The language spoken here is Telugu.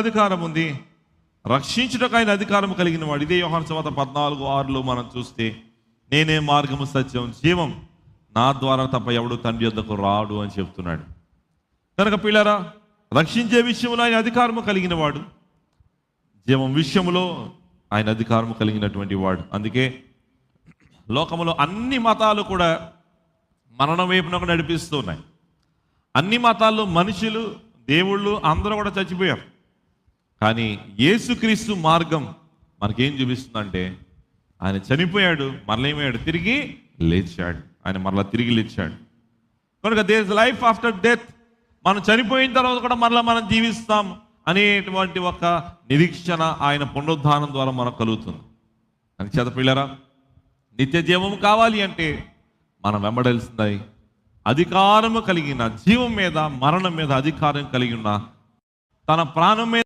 అధికారం ఉంది. రక్షించుటకు ఆయన అధికారం కలిగిన వాడు ఇదే యోహాన్ సమత పద్నాలుగు ఆరులో మనం చూస్తే నేనే మార్గము సత్యం జీవం నా ద్వారా తప్ప ఎవడు తండ్రి యొద్దకు రాడు అని చెప్తున్నాడు. కనుక పిల్లరా రక్షించే విషయంలో ఆయన అధికారము కలిగిన వాడు జీవం విషయంలో ఆయన అధికారము కలిగినటువంటి వాడు. అందుకే లోకములో అన్ని మతాలు కూడా మరణం వైపునకు నడిపిస్తున్నాయి. అన్ని మతాల్లో మనుషులు దేవుళ్ళు అందరూ కూడా చచ్చిపోయారు. కానీ యేసుక్రీస్తు మార్గం మనకేం చూపిస్తుందంటే ఆయన చనిపోయాడు మరలేమయ్యాడు తిరిగి లేచాడు. ఆయన మరలా తిరిగి లేచాడు. కనుక there is life after death మనం చనిపోయిన తర్వాత కూడా మరలా మనం జీవిస్తాం అనేటువంటి ఒక నిరీక్షణ ఆయన పునరుద్ధానం ద్వారా మనకు కలుగుతుంది. అని చేత పిల్లరా నిత్య జీవం కావాలి అంటే మనం వెంబడాల్సింది అధికారము కలిగిన జీవం మీద మరణం మీద అధికారం కలిగి ఉన్న తన ప్రాణం మీద